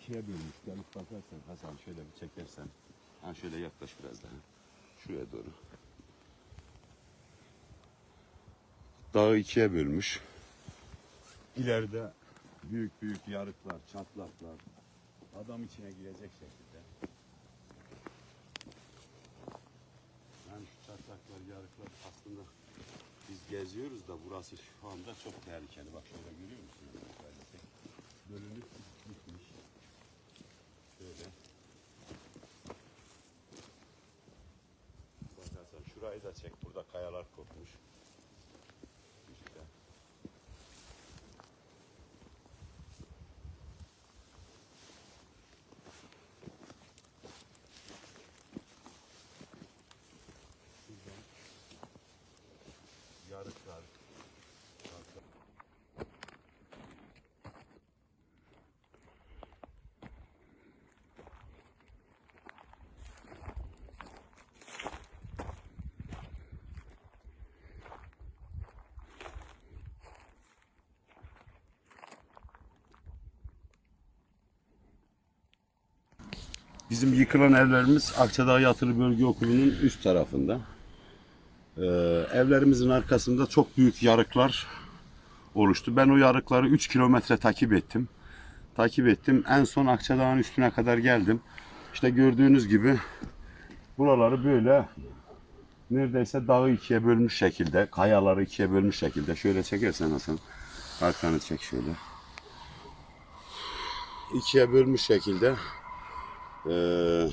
ikiye bölmüş. Gelip bakarsan Hasan şöyle bir çekersen. Ha şöyle yaklaş biraz daha. Şuraya doğru. Dağı ikiye bölmüş. İleride büyük büyük yarıklar, çatlaklar. Adam içine girecek şekilde. Yani şu çatlaklar, yarıklar aslında biz geziyoruz da burası şu anda çok tehlikeli. Bak şöyle görüyor musunuz? Böyle tek Bölünüp gitmiş. Şöyle. Da çek. Burada kayalar kopmuş. İşte. Şuradan yarıklar. çatlak. Bizim yıkılan evlerimiz Akçadağ Yatılı Bölge Okulu'nun üst tarafında. Ee, evlerimizin arkasında çok büyük yarıklar oluştu. Ben o yarıkları 3 kilometre takip ettim. Takip ettim. En son Akçadağ'ın üstüne kadar geldim. İşte gördüğünüz gibi buraları böyle neredeyse dağı ikiye bölmüş şekilde, kayaları ikiye bölmüş şekilde. Şöyle çekersen Hasan, arkanı çek şöyle. İkiye bölmüş şekilde eee,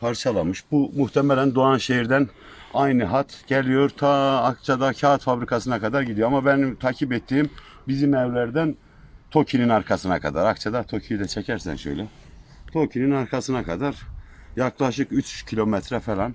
parçalamış. Bu muhtemelen Doğanşehir'den aynı hat geliyor ta Akçadağ kağıt fabrikasına kadar gidiyor. Ama benim takip ettiğim bizim evlerden Toki'nin arkasına kadar. Akçadağ Toki'yi de çekersen şöyle. Toki'nin arkasına kadar yaklaşık 3 kilometre falan